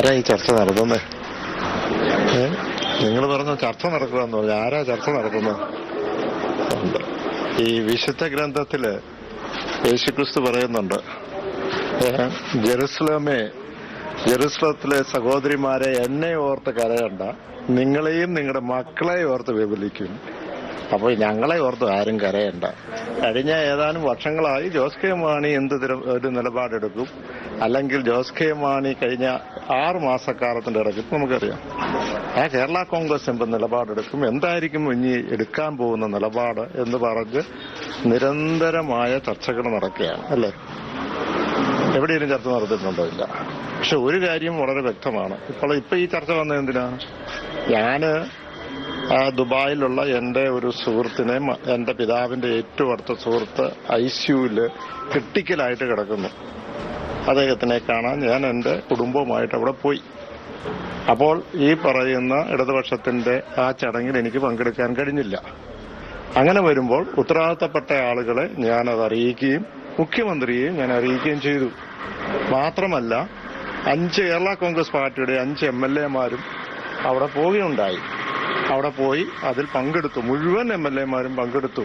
ആരാ ഈ ചർച്ച നടത്തുന്നത് നിങ്ങൾ പറഞ്ഞ ചർച്ച നടക്കുക എന്ന് പറഞ്ഞു ആരാ ചർച്ച നടത്തുന്നത് ഈ വിശുദ്ധ ഗ്രന്ഥത്തിൽ യേശുക്രിസ്തു പറയുന്നുണ്ട്. ജെറുസലമേ ജെറുസലത്തിലെ സഹോദരിമാരെ എന്നെ ഓർത്ത് കരയണ്ട. നിങ്ങളെയും നിങ്ങളുടെ മക്കളെയും ഓർത്ത് വിപലിക്കും അപ്പോൾ ഞങ്ങളെ ഓർത്ത് ആരും കരയണ്ട. കഴിഞ്ഞ ഏതാനും വർഷങ്ങളായി ജോസ് കെ മാണി എന്ത് ഒരു നിലപാടെടുക്കും? അല്ലെങ്കിൽ ജോസ് കെ മാണി കഴിഞ്ഞ ആറ് മാസക്കാലത്തിന്റെ ഇടയ്ക്ക് നമുക്കറിയാം. ആ കേരള കോൺഗ്രസ് എന്ത് നിലപാടെടുക്കും? എന്തായിരിക്കും ഇനി എടുക്കാൻ പോകുന്ന നിലപാട് എന്ന് പറഞ്ഞ് നിരന്തരമായ ചർച്ചകൾ നടക്കുകയാണ് അല്ലേ? എവിടെയും ചർച്ച നടത്തിയിട്ടുണ്ടോ ഇല്ല? പക്ഷെ ഒരു കാര്യം വളരെ വ്യക്തമാണ്. ഇപ്പോൾ ഇപ്പൊ ഈ ചർച്ച വന്നത് എന്തിനാ ഞാൻ ദുബായിലുള്ള എന്റെ ഒരു സുഹൃത്തിനെ എന്റെ പിതാവിന്റെ ഏറ്റവും അടുത്ത സുഹൃത്ത് ഐ സിയുവിൽ ക്രിട്ടിക്കലായിട്ട് കിടക്കുന്നു. അദ്ദേഹത്തിനെ കാണാൻ ഞാൻ എന്റെ കുടുംബവുമായിട്ട് അവിടെ പോയി. അപ്പോൾ ഈ പറയുന്ന ഇടതുപക്ഷത്തിന്റെ ആ ചടങ്ങിൽ എനിക്ക് പങ്കെടുക്കാൻ കഴിഞ്ഞില്ല. അങ്ങനെ വരുമ്പോൾ ഉത്തരവാദിത്തപ്പെട്ട ആളുകളെ ഞാനത് അറിയിക്കുകയും മുഖ്യമന്ത്രിയെയും ഞാൻ അറിയിക്കുകയും ചെയ്തു. മാത്രമല്ല അഞ്ച് കേരള കോൺഗ്രസ് പാർട്ടിയുടെ അഞ്ച് എം എൽ എമാരും അവിടെ പോവുകയുണ്ടായി. അവിടെ പോയി അതിൽ പങ്കെടുത്തു. മുഴുവൻ എം എൽ എമാരും പങ്കെടുത്തു.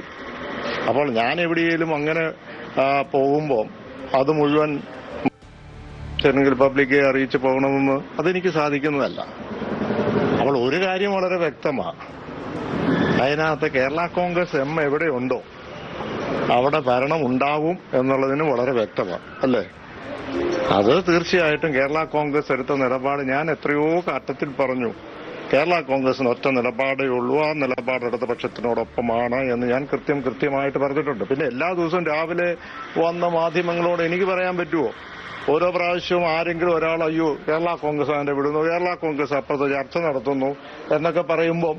അപ്പോൾ ഞാൻ എവിടെയെങ്കിലും അങ്ങനെ പോകുമ്പോൾ അത് മുഴുവൻ ചെറുകിൽ പബ്ലിക്കെ അറിയിച്ച് പോകണമെന്ന് അതെനിക്ക് സാധിക്കുന്നതല്ല. അപ്പോൾ ഒരു കാര്യം വളരെ വ്യക്തമാണ് അതിനകത്ത് കേരള കോൺഗ്രസ് എം എവിടെയുണ്ടോ അവിടെ ഭരണം ഉണ്ടാവും എന്നുള്ളതിന് വളരെ വ്യക്തമാണ് അല്ലേ? അത് തീർച്ചയായിട്ടും കേരള കോൺഗ്രസ് എടുത്ത നിലപാട് ഞാൻ എത്രയോ ഘട്ടത്തിൽ പറഞ്ഞു. കേരള കോൺഗ്രസിന് ഒറ്റ നിലപാടേ ഉള്ളൂ. ആ നിലപാട് ഇടതുപക്ഷത്തിനോടൊപ്പമാണ് എന്ന് ഞാൻ കൃത്യം കൃത്യമായിട്ട് പറഞ്ഞിട്ടുണ്ട്. പിന്നെ എല്ലാ ദിവസവും രാവിലെ വന്ന മാധ്യമങ്ങളോട് എനിക്ക് പറയാൻ പറ്റുമോ ഓരോ പ്രാവശ്യവും ആരെങ്കിലും ഒരാൾ അയ്യോ കേരള കോൺഗ്രസ് അതിന്റെ വിടുന്നു കേരള കോൺഗ്രസ് അപ്പുറത്ത് ചർച്ച നടത്തുന്നു എന്നൊക്കെ പറയുമ്പോൾ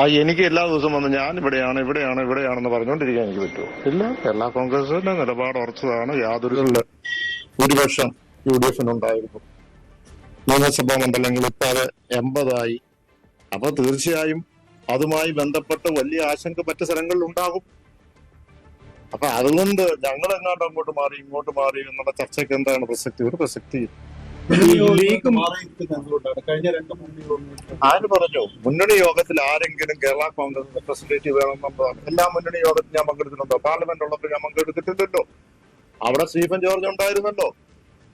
ആ എനിക്ക് എല്ലാ ദിവസവും വന്ന് ഞാൻ ഇവിടെയാണ് ഇവിടെയാണ് ഇവിടെയാണെന്ന് പറഞ്ഞുകൊണ്ടിരിക്കാൻ എനിക്ക് പറ്റുമോ ഇല്ല കേരള കോൺഗ്രസിന്റെ നിലപാട് ഉറച്ചതാണ്. യാതൊരു ഭൂരിപക്ഷം യു ഡി എഫിനുണ്ടായിരുന്നു നിയമസഭാ മണ്ഡലങ്ങൾ ഇപ്പൊ അത് എൺപതായി. അപ്പൊ തീർച്ചയായും അതുമായി ബന്ധപ്പെട്ട് വലിയ ആശങ്ക മറ്റു സ്ഥലങ്ങളിൽ ഉണ്ടാകും. അപ്പൊ അതുകൊണ്ട് ഞങ്ങൾ എങ്ങാണ്ട് അങ്ങോട്ട് മാറി ഇങ്ങോട്ട് മാറി എന്നുള്ള ചർച്ചയ്ക്ക് എന്താണ് പ്രസക്തി? ഒരു പ്രസക്തി ആര് പറഞ്ഞു? മുന്നണി യോഗത്തിൽ ആരെങ്കിലും കേരള കോൺഗ്രസ് റെപ്രസെന്റേറ്റീവ് വേണമെന്നുള്ളതാണ് എല്ലാ മുന്നണി യോഗത്തിൽ ഞാൻ പങ്കെടുത്തിട്ടുണ്ടോ? പാർലമെന്റ് ഉള്ളപ്പോൾ ഞാൻ പങ്കെടുത്തിട്ടില്ലല്ലോ അവിടെ സ്റ്റീഫൻ ജോർജ് ഉണ്ടായിരുന്നല്ലോ.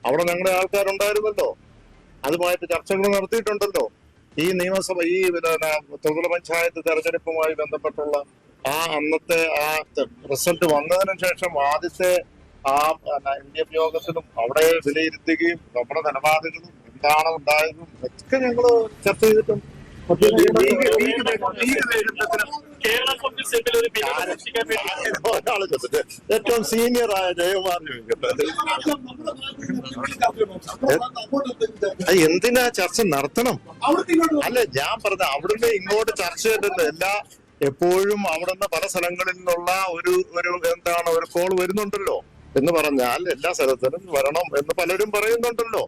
അവിടെ ഞങ്ങളുടെ ആൾക്കാരുണ്ടായിരുന്നല്ലോ. അതുമായിട്ട് ചർച്ചകൾ നടത്തിയിട്ടുണ്ടല്ലോ. ഈ നിയമസഭ ഈ പിന്നെ ത്രിതല പഞ്ചായത്ത് തെരഞ്ഞെടുപ്പുമായി ബന്ധപ്പെട്ടുള്ള ആ അന്നത്തെ ആ റിസൾട്ട് വന്നതിന് ശേഷം ആദ്യത്തെ ആ എൽ എഫ് യോഗത്തിലും അവിടെ വിലയിരുത്തുകയും നമ്മുടെ നിലപാടുകളും എന്താണ് ഉണ്ടായതും ഒക്കെ ഞങ്ങൾ ചർച്ച ചെയ്തിട്ടുണ്ട്. ഏറ്റവും സീനിയർ ആയ ജയകുമാറിന് എന്തിനാ ചർച്ച നടത്തണം? അല്ല ഞാൻ പറഞ്ഞ അവിടുന്ന് ഇങ്ങോട്ട് ചർച്ച ചെയ്തിട്ടുണ്ട് എല്ലാ എപ്പോഴും അവിടുന്ന് പല സ്ഥലങ്ങളിൽ നിന്നുള്ള ഒരു ഒരു എന്താണ് ഒരു കോൾ വരുന്നുണ്ടല്ലോ എന്ന് പറഞ്ഞാൽ എല്ലാ സ്ഥലത്തിനും വരണം എന്ന് പലരും പറയുന്നുണ്ടല്ലോ.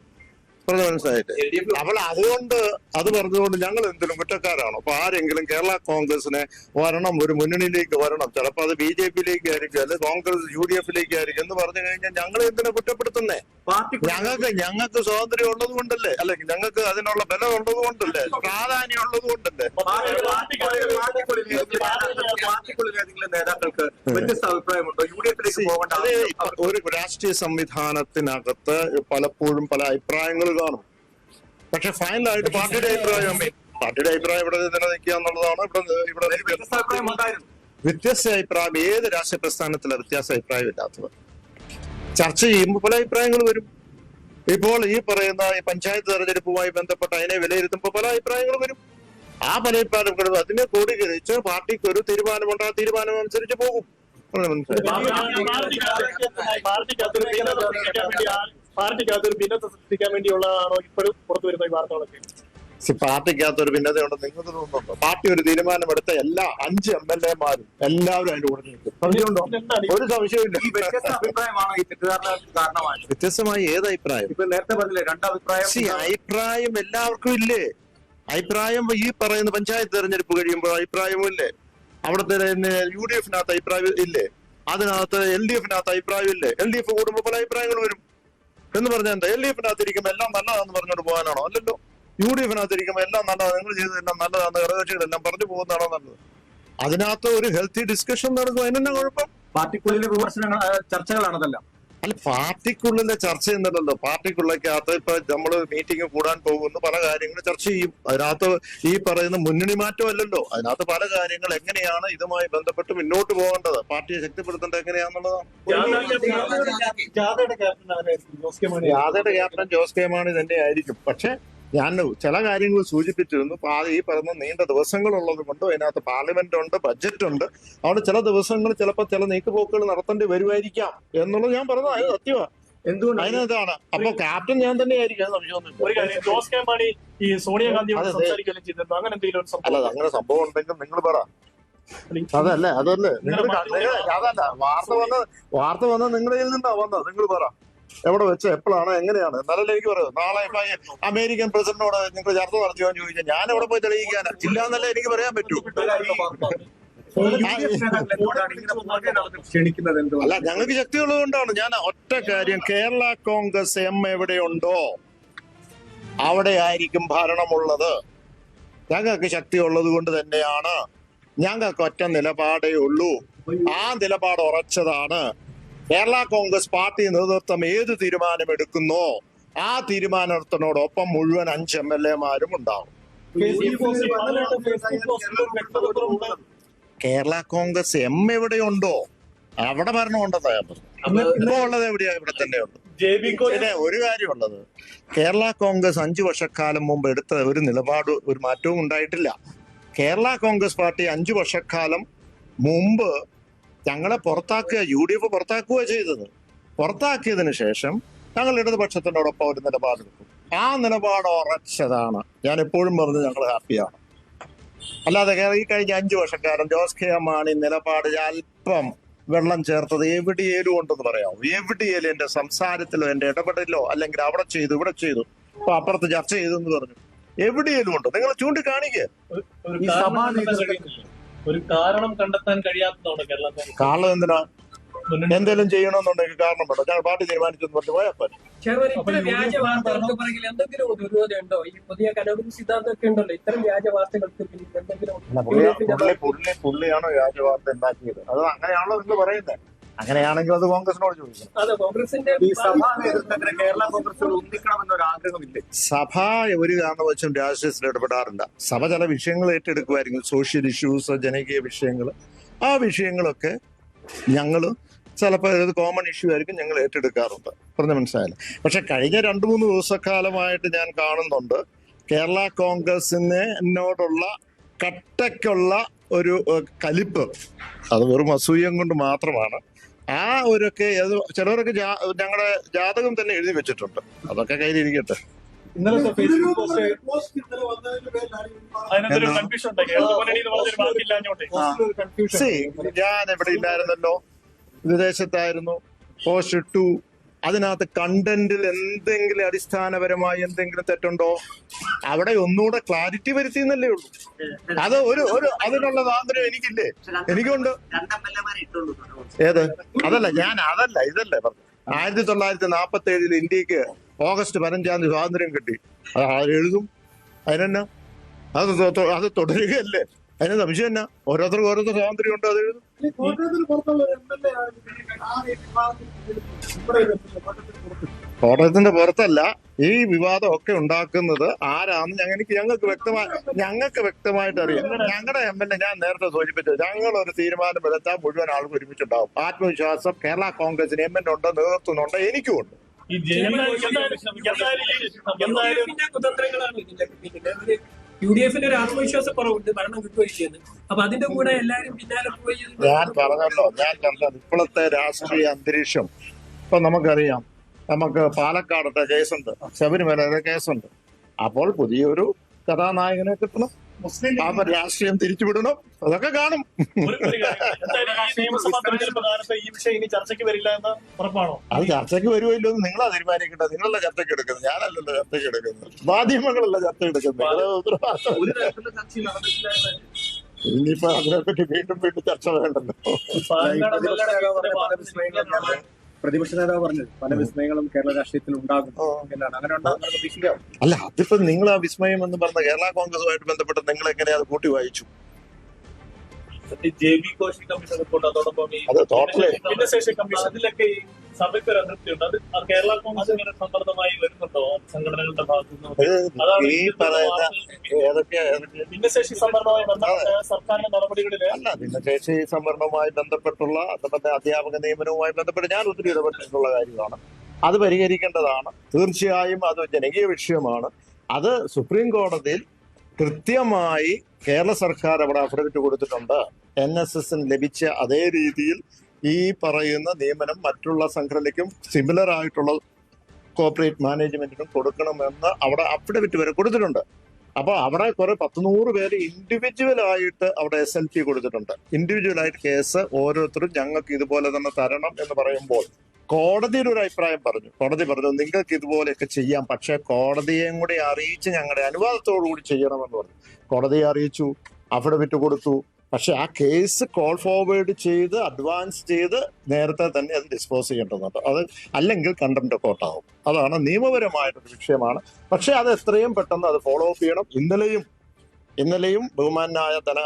പറഞ്ഞ അപ്പോൾ അതുകൊണ്ട് അത് പറഞ്ഞുകൊണ്ട് ഞങ്ങൾ എന്തിനും കുറ്റക്കാരാണോ അപ്പൊ ആരെങ്കിലും കേരള കോൺഗ്രസിനെ വരണം ഒരു മുന്നണിയിലേക്ക് വരണം ചിലപ്പോൾ അത് ബി ജെ പിയിലേക്ക് ആയിരിക്കും അല്ലെങ്കിൽ കോൺഗ്രസ് യു ഡി എഫിലേക്ക് ആയിരിക്കും എന്ന് പറഞ്ഞു കഴിഞ്ഞാൽ ഞങ്ങൾ എന്തിനാ കുറ്റപ്പെടുത്തുന്നേ ഞങ്ങൾക്ക് ഞങ്ങൾക്ക് സ്വാതന്ത്ര്യം ഉള്ളത് കൊണ്ടല്ലേ അല്ലെങ്കിൽ ഞങ്ങൾക്ക് അതിനുള്ള ബലം ഉള്ളത് കൊണ്ടല്ലേ പ്രാധാന്യം ഉള്ളത് കൊണ്ടല്ലേ പാർട്ടിക്കുള്ളിൽ ഏതെങ്കിലും നേതാക്കൾക്ക് വ്യത്യസ്ത അഭിപ്രായമുണ്ടോ പോകേണ്ട ഒരു രാഷ്ട്രീയ സംവിധാനത്തിനകത്ത് പലപ്പോഴും പല അഭിപ്രായങ്ങൾ കാണും. പക്ഷെ ഫൈനലായിട്ട് പാർട്ടിയുടെ അഭിപ്രായം പാർട്ടിയുടെ അഭിപ്രായം ഇവിടെ നിലനിൽക്കുക എന്നുള്ളതാണ് ഇവിടെ ഇവിടെ വ്യത്യസ്ത അഭിപ്രായം വ്യത്യസ്ത അഭിപ്രായം ഏത് രാഷ്ട്രീയ പ്രസ്ഥാനത്തിലെ വ്യത്യാസ അഭിപ്രായം ഇല്ലാത്തത് ചർച്ച ചെയ്യുമ്പോൾ പല അഭിപ്രായങ്ങൾ വരും. ഇപ്പോൾ ഈ പറയുന്ന ഈ പഞ്ചായത്ത് തെരഞ്ഞെടുപ്പുമായി ബന്ധപ്പെട്ട് അതിനെ വിലയിരുത്തുമ്പോൾ പല അഭിപ്രായങ്ങൾ വരും. ആ പല അഭിപ്രായങ്ങളും അതിനെ ക്രോഡീകരിച്ച് പാർട്ടിക്ക് ഒരു തീരുമാനമുണ്ട് ആ തീരുമാനം അനുസരിച്ച് പോകും. ഭിന്നത സൃഷ്ടിക്കാൻ ഭിന്നത വേണ്ടിയുള്ളതാണോ ഇപ്പോഴും പുറത്തു വരുന്ന ഈ വാർത്തകളൊക്കെ? സി പാർട്ടിക്കകത്ത് ഒരു ഭിന്നതയുണ്ട് നിങ്ങൾക്ക് തോന്നുന്നുണ്ടോ? പാർട്ടി ഒരു തീരുമാനമെടുത്ത എല്ലാ അഞ്ച് എം എൽ എമാരും എല്ലാവരും അതിന്റെ കൂടെ നിൽക്കും. സംശയമുണ്ടോ ഒരു സംശയമില്ല വ്യത്യസ്തമായി ഏത് അഭിപ്രായം? ഇപ്പൊ നേരത്തെ പറഞ്ഞില്ലേ രണ്ടഭിപ്രായം അഭിപ്രായം എല്ലാവർക്കും ഇല്ലേ? അഭിപ്രായം ഈ പറയുന്ന പഞ്ചായത്ത് തെരഞ്ഞെടുപ്പ് കഴിയുമ്പോൾ അഭിപ്രായവും ഇല്ലേ? അവിടുത്തെ യു ഡി എഫിനകത്ത് അഭിപ്രായം ഇല്ലേ? അതിനകത്ത് എൽ ഡി എഫിനകത്ത് അഭിപ്രായം ഇല്ലേ? എൽ ഡി എഫ് കൂടുമ്പോൾ പല അഭിപ്രായങ്ങൾ വരും. എന്ന് പറഞ്ഞാൽ എന്താ? എൽ ഡി എഫിനകത്ത് ഇരിക്കുമ്പോൾ എല്ലാം നല്ലതാണെന്ന് പറഞ്ഞുകൊണ്ട് പോകാനാണോ? അല്ലല്ലോ. യു ഡി എഫിനകത്ത് ഇരിക്കുമ്പോൾ എല്ലാം നല്ലതാണ് നിങ്ങൾ ചെയ്തതെല്ലാം നല്ലതാണെന്ന് ഘടകകക്ഷികളെല്ലാം പറഞ്ഞു പോകുന്നതാണോ നല്ലത്? അതിനകത്ത് ഒരു ഹെൽത്തി ഡിസ്കഷൻ നടക്കും അതിനെന്നെ കുഴപ്പം. പാർട്ടിക്കുള്ളിലെ വിമർശനങ്ങൾ ആ, ചർച്ചകളാണ് അതെല്ലാം അല്ല പാർട്ടിക്കുള്ളിലെ ചർച്ച എന്നല്ലല്ലോ പാർട്ടിക്കുള്ളക്കകത്ത് ഇപ്പൊ നമ്മൾ മീറ്റിംഗ് കൂടാൻ പോകുന്നു പല കാര്യങ്ങളും ചർച്ച ചെയ്യും. അതിനകത്ത് ഈ പറയുന്ന മുന്നണി മാറ്റം അല്ലല്ലോ അതിനകത്ത് പല കാര്യങ്ങൾ എങ്ങനെയാണ് ഇതുമായി ബന്ധപ്പെട്ട് മുന്നോട്ട് പോകേണ്ടത്? പാർട്ടിയെ ശക്തിപ്പെടുത്തേണ്ടത് എങ്ങനെയാണെന്നുള്ളതാണ് Jose K Mani. Captain Jose K Mani തന്നെ ആയിരിക്കും പക്ഷെ ഞാൻ ചില കാര്യങ്ങൾ സൂചിപ്പിച്ചിരുന്നു. ഈ പറഞ്ഞ നീണ്ട ദിവസങ്ങളുള്ളത് കൊണ്ട് അതിനകത്ത് പാർലമെന്റ് ഉണ്ട് ബഡ്ജറ്റ് ഉണ്ട്. അവിടെ ചില ദിവസങ്ങൾ ചിലപ്പോൾ ചില നീക്കുപോക്കുകൾ നടത്തേണ്ടി വരുമായിരിക്കാം എന്നുള്ളത് ഞാൻ പറഞ്ഞത് അത് സത്യമാണ് എന്തുകൊണ്ടാണ്? അതിനകത്താണ്. അപ്പൊ ക്യാപ്റ്റൻ ഞാൻ തന്നെയായിരിക്കും അങ്ങനെ അല്ല സംഭവം അങ്ങനെ സംഭവം ഉണ്ടെങ്കിൽ നിങ്ങൾ പറ. അതല്ലേ അതല്ലേ. നിങ്ങൾ അതല്ല. വാർത്ത വന്ന വാർത്ത വന്ന നിങ്ങളിൽ നിന്നാ വന്നത്. നിങ്ങൾ പറ. എവിടെ വെച്ച് എപ്പോഴാണ് എങ്ങനെയാണ്? എന്നാലല്ലേ എനിക്ക് പറയുന്നത് നാളെ ഇപ്പൊ അമേരിക്കൻ പ്രസിഡന്റിനോട് നിങ്ങൾ ചർച്ച നടത്തിയോ എന്ന് ചോദിച്ചാൽ ഞാൻ എവിടെ പോയി തെളിയിക്കാനാ? ഇല്ല എന്നല്ലേ എനിക്ക് പറയാൻ പറ്റൂ. അല്ല ഞങ്ങൾക്ക് ശക്തി ഉള്ളതുകൊണ്ടാണ് ഞാൻ ഒറ്റ കാര്യം കേരള കോൺഗ്രസ് എം എവിടെയുണ്ടോ അവിടെ ആയിരിക്കും ഭരണമുള്ളത്. ഞങ്ങൾക്ക് ശക്തിയുള്ളത് കൊണ്ട് തന്നെയാണ് ഞങ്ങൾക്ക് ഒറ്റ നിലപാടേ ഉള്ളൂ. ആ നിലപാട് ഉറച്ചതാണ്. കേരള കോൺഗ്രസ് പാർട്ടി നേതൃത്വം ഏത് തീരുമാനമെടുക്കുന്നോ? ആ തീരുമാനത്തിനോടൊപ്പം മുഴുവൻ അഞ്ച് എം എൽ എമാരും ഉണ്ടാവും. കേരള കോൺഗ്രസ് എം എവിടെയുണ്ടോ? അവിടെ ഞാൻ പറഞ്ഞത് ഇപ്പൊ ഉള്ളത് എവിടെയാ? ഇവിടെ തന്നെ ഉണ്ട് പിന്നെ ഒരു കാര്യമുള്ളത് കേരള കോൺഗ്രസ് അഞ്ചു വർഷക്കാലം മുമ്പ് എടുത്ത ഒരു നിലപാട് ഒരു മാറ്റവും ഉണ്ടായിട്ടില്ല. കേരള കോൺഗ്രസ് പാർട്ടി അഞ്ചു വർഷക്കാലം മുമ്പ് ഞങ്ങളെ പുറത്താക്കുക യു ഡി എഫ് പുറത്താക്കുക ചെയ്തത്. പുറത്താക്കിയതിനു ശേഷം ഞങ്ങൾ ഇടതുപക്ഷത്തിനോടൊപ്പം ഒരു നിലപാടെടുക്കും ആ നിലപാട് ഉറച്ചതാണ്. ഞാൻ എപ്പോഴും പറഞ്ഞു ഞങ്ങൾ ഹാപ്പിയാണ്. അല്ലാതെ ഈ കഴിഞ്ഞ അഞ്ചു വർഷക്കാലം ജോസ് കെ മാണി നിലപാട് അല്പം വെള്ളം ചേർത്തത് എവിടെയേലും ഉണ്ടെന്ന് പറയാമോ? എവിടെയേലും എന്റെ സംസാരത്തിലോ എന്റെ ഇടപെടലോ അല്ലെങ്കിൽ അവിടെ ചെയ്തു ഇവിടെ ചെയ്തു അപ്പൊ അപ്പുറത്ത് ചർച്ച ചെയ്തു എന്ന് പറഞ്ഞു. എവിടെയേലും ഉണ്ട്. നിങ്ങൾ ചൂണ്ടിക്കാണിക്കുക ഒരു കാരണം കണ്ടെത്താൻ കഴിയാത്തതാണ് കേരളത്തിൽ കാരണം എന്തിനാ? എന്തെങ്കിലും ചെയ്യണമെന്നുണ്ടെങ്കിൽ കാരണം ഞങ്ങൾ പാർട്ടി തീരുമാനിച്ചെന്ന് പറഞ്ഞു പോയാൽ പോരെ. പുള്ളിയാണോ വ്യാജ വാർത്ത ഉണ്ടാക്കിയത്? അത് അങ്ങനെയാണല്ലോ നിങ്ങൾ പറയുന്നത് അങ്ങനെയാണെങ്കിൽ അത് കോൺഗ്രസിനോട് ചോദിക്കണം. അതെ കോൺഗ്രസിന്റെ ഈ സഭാ ഒരു കാരണവശം രാഷ്ട്രീയത്തിൽ ഇടപെടാറില്ല. സഭ ചില വിഷയങ്ങൾ ഏറ്റെടുക്കുമായിരിക്കും. സോഷ്യൽ ഇഷ്യൂസ് ജനകീയ വിഷയങ്ങൾ ആ വിഷയങ്ങളൊക്കെ ഞങ്ങൾ ചിലപ്പോൾ ഇത് കോമൺ ഇഷ്യൂ ആയിരിക്കും ഞങ്ങൾ ഏറ്റെടുക്കാറുണ്ട്. പറഞ്ഞ മനസ്സിലായില്ല? പക്ഷെ കഴിഞ്ഞ രണ്ട് മൂന്ന് ദിവസക്കാലമായിട്ട് ഞാൻ കാണുന്നുണ്ട് കേരള കോൺഗ്രസിനോടുള്ള എന്നോടുള്ള കട്ടയ്ക്കുള്ള ഒരു കലിപ്പ്. അത് വെറും അസൂയം കൊണ്ട് മാത്രമാണ്. ആ ഒരൊക്കെ അത് ചിലവരൊക്കെ ഞങ്ങളുടെ ജാതകം തന്നെ എഴുതി വെച്ചിട്ടുണ്ട്. അതൊക്കെ കയ്യിലിരിക്കട്ടെ. ഇന്നലത്തെ ഫേസ്ബുക്ക് പോസ്റ്റ് അതിനകത്തൊരു കൺഫ്യൂഷൻ ഞാൻ എവിടെ ഇല്ലായിരുന്നല്ലോ. വിദേശത്തായിരുന്നു. പോസ്റ്റ് ഇട്ടു. അതിനകത്ത് കണ്ടന്റിൽ എന്തെങ്കിലും അടിസ്ഥാനപരമായി എന്തെങ്കിലും തെറ്റുണ്ടോ? അവിടെ ഒന്നുകൂടെ ക്ലാരിറ്റി വരുത്തി എന്നല്ലേ ഉള്ളൂ. അത് ഒരു ഒരു അതിനുള്ള സ്വാതന്ത്ര്യം എനിക്കില്ലേ? എനിക്കുണ്ട്. ഏത്? അതല്ല ഞാൻ അതല്ല ഇതല്ലേ പറഞ്ഞു ആയിരത്തി തൊള്ളായിരത്തി നാപ്പത്തി ഏഴിൽ ഇന്ത്യയ്ക്ക് ഓഗസ്റ്റ് പതിനഞ്ചാം തീയതി സ്വാതന്ത്ര്യം കിട്ടി. അത് എഴുതും? അതിനെന്നാ? അത് അത് തുടരുകയല്ലേ? അതിന് സംശയം എന്നാ? ഓരോരുത്തർക്ക് ഓരോരുത്തർ സ്വാതന്ത്ര്യം ഉണ്ട് അത്? കോട്ടയത്തിന്റെ പുറത്തല്ല ഈ വിവാദം ഒക്കെ ഉണ്ടാക്കുന്നത് ആരാന്ന് എനിക്ക് ഞങ്ങൾക്ക് വ്യക്തമായി ഞങ്ങൾക്ക് വ്യക്തമായിട്ട് അറിയാം. ഞങ്ങളുടെ എം എൽ എ ഞാൻ നേരത്തെ സൂചിപ്പിച്ചത് ഞങ്ങൾ ഒരു തീരുമാനം എടുത്താൽ മുഴുവൻ ആൾക്കും ഒരുമിച്ചുണ്ടാവും. ആത്മവിശ്വാസം കേരള കോൺഗ്രസിന് എം എൽ ഉണ്ട് നേതൃത്വം ഉണ്ട് എനിക്കും ഉണ്ട്. ഈ ജെ- യു ഡി എഫിന്റെ ഒരു ആത്മവിശ്വാസ കുറവുണ്ട് ഭരണം കിട്ടുകയും ചെയ്യുന്നത് അപ്പൊ അതിന്റെ കൂടെ എല്ലാരും പിന്നാലെ പോയി ഞാൻ പറഞ്ഞല്ലോ ഞാൻ പറഞ്ഞത് ഇപ്പോഴത്തെ രാഷ്ട്രീയ അന്തരീക്ഷം. ഇപ്പൊ നമുക്കറിയാം നമുക്ക് പാലക്കാടത്തെ കേസുണ്ട് ശബരിമലയുടെ കേസുണ്ട്. അപ്പോൾ പുതിയൊരു കഥാനായകനെ കിട്ടണം. മുസ്ലിം അപ്പൊ രാഷ്ട്രീയം തിരിച്ചുവിടണം അതൊക്കെ കാണും ഒരു ഒരു എന്തായാലും ഈ നിയമസഭാ തെരഞ്ഞെടുപ്പ് കാലത്ത് ഈ വിഷയം ഇനി ചർച്ചയ്ക്ക് വരില്ല എന്ന് ഉറപ്പാണോ അത് ചർച്ചയ്ക്ക് വരുമോ ഇല്ലോ എന്ന് നിങ്ങളാ തീരുമാനിക്കേണ്ടത് നിങ്ങളല്ല ചർച്ചയ്ക്ക് എടുക്കുന്നത് ഞാനല്ലല്ലോ ചർച്ചയ്ക്ക് എടുക്കുന്നത് മാധ്യമങ്ങളല്ല ചർച്ച എടുക്കുന്നത് ഇനിയിപ്പോ അതിനെപ്പറ്റി വീണ്ടും വീണ്ടും ചർച്ച വേണ്ടല്ലോ പ്രതിപക്ഷ നേതാവ് പറഞ്ഞത് പല വിസ്മയങ്ങളും കേരള രാഷ്ട്രീയത്തിൽ ഉണ്ടാകും എന്നാണ്. അങ്ങനെ ഉണ്ടാകുന്ന പ്രതീക്ഷിക്കാം അല്ല അതിപ്പോ നിങ്ങൾ ആ വിസ്മയം എന്ന് പറഞ്ഞ കേരള കോൺഗ്രസുമായിട്ട് ബന്ധപ്പെട്ട് നിങ്ങൾ എങ്ങനെയാ അത് കൂട്ടി വായിച്ചു? J B Koshy commission report അതോടൊപ്പം ഈ ഭിന്നശേഷി കമ്മീഷൻ അതിലൊക്കെ ഈ സഭയ്ക്ക് ഒരു അതൃപ്തിയുണ്ട്. അത് ആ കേരള കോൺഗ്രസ് ഇങ്ങനെ സമ്മർദ്ദമായി വരുന്നുണ്ടോ? സംഘടനകളുടെ ഭാഗത്തു നിന്ന് അതാണ് ഈ ഇതിന്റെ ഏതൊക്കെ ഏതൊക്കെ ഭിന്നശേഷി സംവരണവുമായി ബന്ധപ്പെട്ട സർക്കാരിന്റെ നടപടികളിൽ അല്ല ഭിന്നശേഷി സംവരണവുമായി ബന്ധപ്പെട്ടുള്ള അതുപോലെ അധ്യാപക നിയമനവുമായി ബന്ധപ്പെട്ട് ഞാൻ ഒത്തിരി ഇടപെട്ടിട്ടുള്ള കാര്യമാണ്. അത് പരിഹരിക്കേണ്ടതാണ്. തീർച്ചയായും അത് ജനകീയ വിഷയമാണ്. അത് സുപ്രീം കോടതിയിൽ കൃത്യമായി കേരള സർക്കാർ അവിടെ അഫിഡവിറ്റ് കൊടുത്തിട്ടുണ്ട്. എൻ എസ് എസിന് ലഭിച്ച അതേ രീതിയിൽ ഈ പറയുന്ന നിയമനം മറ്റുള്ള സംഘടനയ്ക്കും സിമിലർ ആയിട്ടുള്ള കോർപ്പറേറ്റ് മാനേജ്മെന്റിനും കൊടുക്കണമെന്ന് അവിടെ അഫിഡവിറ്റ് വരെ കൊടുത്തിട്ടുണ്ട്. അപ്പൊ അവിടെ കുറെ പത്ത് നൂറ് പേര് ഇൻഡിവിജ്വൽ ആയിട്ട് അവിടെ എസ് എൽ പി കൊടുത്തിട്ടുണ്ട്. ഇൻഡിവിജ്വൽ ആയിട്ട് കേസ് ഓരോരുത്തരും ഞങ്ങൾക്ക് ഇതുപോലെ തന്നെ തരണം എന്ന് പറയുമ്പോൾ കോടതിയുടെ ഒരു അഭിപ്രായം പറഞ്ഞു. കോടതി പറഞ്ഞു നിങ്ങൾക്ക് ഇതുപോലെയൊക്കെ ചെയ്യാം. പക്ഷെ കോടതിയെയും കൂടി അറിയിച്ച് ഞങ്ങളുടെ അനുവാദത്തോടു കൂടി ചെയ്യണമെന്ന് പറഞ്ഞു. കോടതിയെ അറിയിച്ചു അഫിഡവിറ്റ് കൊടുത്തു. പക്ഷെ ആ കേസ് കോൾ ഫോർവേഡ് ചെയ്ത് അഡ്വാൻസ് ചെയ്ത് നേരത്തെ തന്നെ അത് ഡിസ്പോസ് ചെയ്യേണ്ടതുണ്ട്. അത് അല്ലെങ്കിൽ കണ്ടംപ്റ്റ് കോർട്ടാവും അതാണ് നിയമപരമായിട്ടൊരു വിഷയമാണ്. പക്ഷെ അത് എത്രയും പെട്ടെന്ന് അത് ഫോളോ അപ്പ് ചെയ്യണം. ഇന്നലെയും ഇന്നലെയും ബഹുമാനായ ധന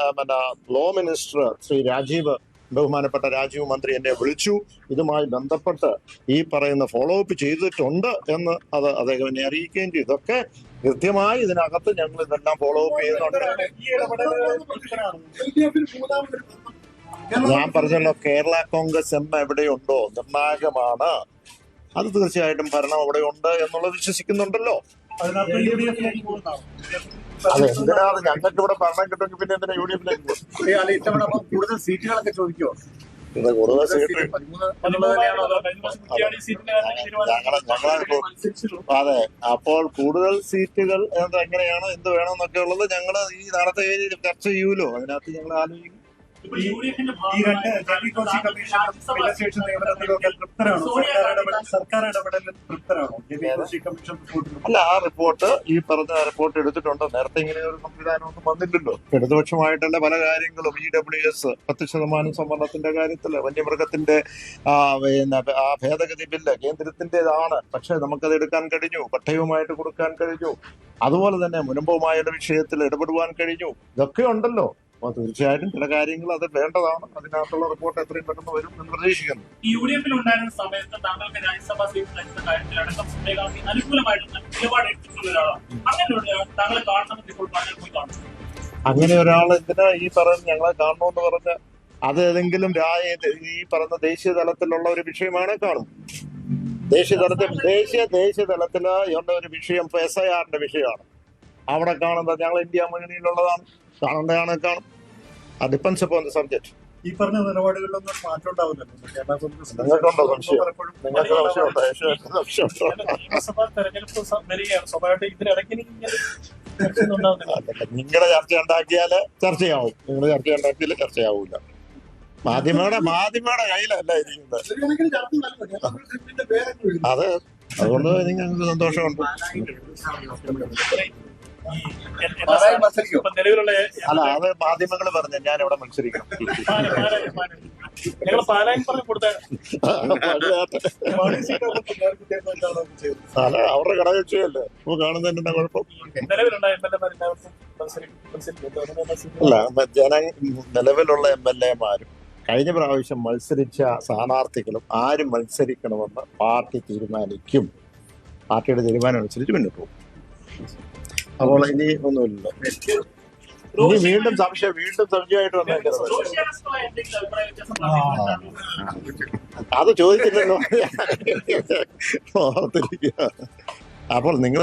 ലോ മിനിസ്റ്റർ ശ്രീ രാജീവ് ബഹുമാനപ്പെട്ട രാജീവ് മന്ത്രി എന്നെ വിളിച്ചു. ഇതുമായി ബന്ധപ്പെട്ട് ഈ പറയുന്ന ഫോളോ അപ്പ് ചെയ്തിട്ടുണ്ട് എന്ന് അത് അദ്ദേഹം എന്നെ അറിയിക്കുകയും ചെയ്തു. ഇതൊക്കെ കൃത്യമായി ഇതിനകത്ത് ഞങ്ങൾ ഇതെല്ലാം ഫോളോ അപ്പ് ചെയ്യുന്നുണ്ട്. ഞാൻ പറഞ്ഞല്ലോ കേരള കോൺഗ്രസ് എം എവിടെയുണ്ടോ? നിർണായകമാണ്. അത് തീർച്ചയായിട്ടും ഭരണം അവിടെ ഉണ്ട് എന്നുള്ളത് വിശ്വസിക്കുന്നുണ്ടല്ലോ. അത് ഞങ്ങൾക്ക് ഇവിടെ ഭരണം കിട്ടുമെങ്കിൽ പിന്നെ എന്തിനാ യു ഡി എഫിലേക്ക് പോകും ഈ അല്ല ഇത്തവണ അപ്പം കൂടുതൽ സീറ്റുകളൊക്കെ ചോദിക്കോ ഇത് കൂടുതൽ സീറ്റ്. പതിമൂന്ന് പതിമൂന്നായിരം തന്നെയാണോ അതോ ഞങ്ങളെ ഞങ്ങളെ അപ്പോൾ കൂടുതൽ സീറ്റുകൾ എന്താ എങ്ങനെയാണ് എന്ത് വേണമെന്നൊക്കെ ഉള്ളത് ഞങ്ങൾ ഈ നാളത്തെ ഏരിയയിൽ ചർച്ച ചെയ്യൂലോ? അതിനകത്ത് ഞങ്ങൾ ആലോചിക്കും. ഈ രണ്ട് കോശി കമ്മീഷൻ നിയമനത്തിലൊക്കെ തൃപ്തരാണോ? സർക്കാർ ഇടപെടൽ സർക്കാർ ഇടപെടലിൽ തൃപ്തരാണോ? കമ്മീഷൻ അല്ല ആ റിപ്പോർട്ട് ഈ പറഞ്ഞ റിപ്പോർട്ട് എടുത്തിട്ടുണ്ട്? നേരത്തെ ഇങ്ങനെ ഒരു സംവിധാനം ഒന്നും വന്നില്ലല്ലോ ഇടതുപക്ഷമായിട്ടുള്ള പല കാര്യങ്ങളും ഇ ഡബ്ല്യു എസ് പത്ത് ശതമാനം സംവരണത്തിന്റെ കാര്യത്തിൽ വന്യമൃഗത്തിന്റെ ആ പിന്നെ ആ ഭേദഗതി ബില്ല് കേന്ദ്രത്തിന്റേതാണ്. പക്ഷെ നമുക്കത് എടുക്കാൻ കഴിഞ്ഞു പട്ടയവുമായിട്ട് കൊടുക്കാൻ കഴിഞ്ഞു. അതുപോലെ തന്നെ മുനമ്പവുമായുള്ള വിഷയത്തിൽ ഇടപെടുവാൻ കഴിഞ്ഞു. ഇതൊക്കെ ഉണ്ടല്ലോ. അപ്പൊ തീർച്ചയായിട്ടും ചില കാര്യങ്ങൾ അത് വേണ്ടതാണ്. അതിനകത്തുള്ള റിപ്പോർട്ട് എത്രയും പെട്ടെന്ന് വരും എന്ന് പ്രതീക്ഷിക്കുന്നു. യു ഡി എഫിൽ ഉണ്ടായിരുന്ന സമയത്ത് താങ്കൾക്ക് രാജ്യസഭാ സീറ്റ് ലഭിച്ച കാര്യത്തിലടക്കം സോണിയാഗാന്ധി അനുകൂലമായിട്ടുള്ള നിലപാട് എടുത്തിട്ടുള്ള ഒരാളാണ്. അങ്ങനെ താങ്കളെ കാണണമെന്ന് ഇപ്പോൾ പറഞ്ഞാൽ പോയി കാണും അങ്ങനെ ഒരാൾ എന്തിനാ ഈ പറഞ്ഞ് ഞങ്ങളെ കാണണമെന്ന് പറഞ്ഞ അത് ഏതെങ്കിലും ഈ പറഞ്ഞ ദേശീയ തലത്തിലുള്ള ഒരു വിഷയമാണ് കാണും. ദേശീയ തലത്തിൽ ദേശീയ ദേശീയ തലത്തിൽ ഉള്ള ഒരു വിഷയം എസ് ഐ ആറിന്റെ വിഷയമാണ്. അവിടെ കാണുന്നത് ഞങ്ങൾ ഇന്ത്യ മുന്നണിയിലുള്ളതാണ്. കാണേണ്ടതാണ് കാണും. അത് ഡിപ്പെൻസ് അപ്പോൺ സബ്ജക്ട് ഈ പറഞ്ഞ നിലപാടുകളിലൊന്നും മാറ്റം ഉണ്ടാവില്ലല്ലോ കേരള സംശയമുണ്ടോ നിയമസഭാ തെരഞ്ഞെടുപ്പ് വരികയാണ് സ്വാഭാവികമായിട്ട് ഇതിനിടയ്ക്ക് നിങ്ങളുടെ ചർച്ച ഉണ്ടാക്കിയാൽ ചർച്ചയാവും. നിങ്ങൾ ചർച്ച ഉണ്ടാക്കിയാൽ ചർച്ചയാവൂല. മാധ്യമയുടെ മാധ്യമയുടെ കയ്യിലല്ല ഇരിക്കുന്നത്. അത്. അതുകൊണ്ട് നിങ്ങൾക്ക് സന്തോഷമുണ്ട്. നിലവിലുള്ള അല്ല അത് മാധ്യമങ്ങൾ പറഞ്ഞു ഞാൻ ഇവിടെ മത്സരിക്കണം. ഞങ്ങൾ പാലായിൽ പറഞ്ഞു കൊടുത്ത അല്ല അവരുടെ ഘടകകക്ഷിയല്ലേ നമുക്ക് കാണുന്നതിന്റെ കുഴപ്പം? അല്ല ജന നിലവിലുള്ള എം എൽ എമാരും കഴിഞ്ഞ പ്രാവശ്യം മത്സരിച്ച സ്ഥാനാർത്ഥികളും ആരും മത്സരിക്കണമെന്ന് പാർട്ടി തീരുമാനിക്കും. പാർട്ടിയുടെ തീരുമാനം അനുസരിച്ച് മുന്നോട്ട് പോകും. അപ്പോൾ ഇനി ഒന്നുമില്ലല്ലോ. ഇനി വീണ്ടും സംശയം വീണ്ടും സംശയമായിട്ട് പാർട്ടിയിൽ അത് ചോദിച്ചില്ലല്ലോ. ഓർത്തിരിക്കുക. അപ്പോൾ നിങ്ങൾ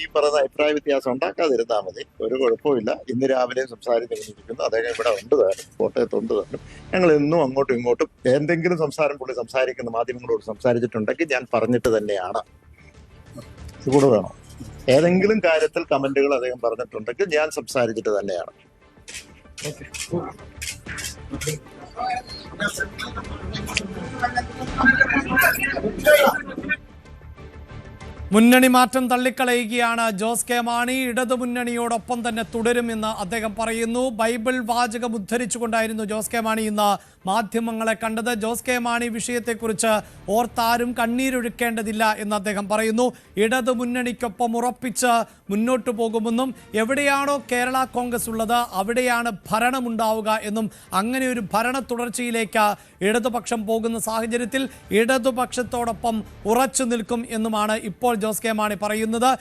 ഈ പറയുന്ന അഭിപ്രായ വ്യത്യാസം ഉണ്ടാക്കാതിരുന്നാൽ മതി. ഒരു കുഴപ്പമില്ല ഇന്ന് രാവിലെ സംസാരിച്ചിരിക്കുന്നു അദ്ദേഹം ഇവിടെ ഉണ്ട് താനും. കോട്ടയത്ത് ഉണ്ട് താനും. ഞങ്ങൾ എന്നും അങ്ങോട്ടും ഇങ്ങോട്ടും എന്തെങ്കിലും സംസാരം പുള്ളി സംസാരിക്കുന്ന മാധ്യമങ്ങളോട് സംസാരിച്ചിട്ടുണ്ടെങ്കിൽ ഞാൻ പറഞ്ഞിട്ട് തന്നെയാണ്. ഇത് കൂടെ വേണം ഏതെങ്കിലും കാര്യത്തിൽ കമന്റുകൾ അദ്ദേഹം പറഞ്ഞിട്ടുണ്ടെങ്കിൽ ഞാൻ സംസാരിച്ചിട്ട് തന്നെയാണ്. മുന്നണി മാറ്റം തള്ളിക്കളയുകയാണ്. ജോസ് കെ മാണി ഇടതു മുന്നണിയോടൊപ്പം തന്നെ തുടരുമെന്ന് അദ്ദേഹം പറയുന്നു. ബൈബിൾ വാചകം ഉദ്ധരിച്ചുകൊണ്ടായിരുന്നു ജോസ് കെ മാണി ഇന്ന് മാധ്യമങ്ങളെ കണ്ടത്. ജോസ് കെ മാണി വിഷയത്തെക്കുറിച്ച് ഓർത്താരും കണ്ണീരൊഴുക്കേണ്ടതില്ല എന്ന് അദ്ദേഹം പറയുന്നു. ഇടതു മുന്നണിക്കൊപ്പം ഉറപ്പിച്ച് മുന്നോട്ടു പോകുമെന്നും എവിടെയാണോ കേരള കോൺഗ്രസ് ഉള്ളത് അവിടെയാണ് ഭരണമുണ്ടാവുക എന്നും അങ്ങനെ ഒരു ഭരണ തുടർച്ചയിലേക്ക് ഇടതുപക്ഷം പോകുന്ന സാഹചര്യത്തിൽ ഇടതുപക്ഷത്തോടൊപ്പം ഉറച്ചു നിൽക്കും എന്നുമാണ് ഇപ്പോൾ ജോസ് കെ മാണി പറയുന്നത്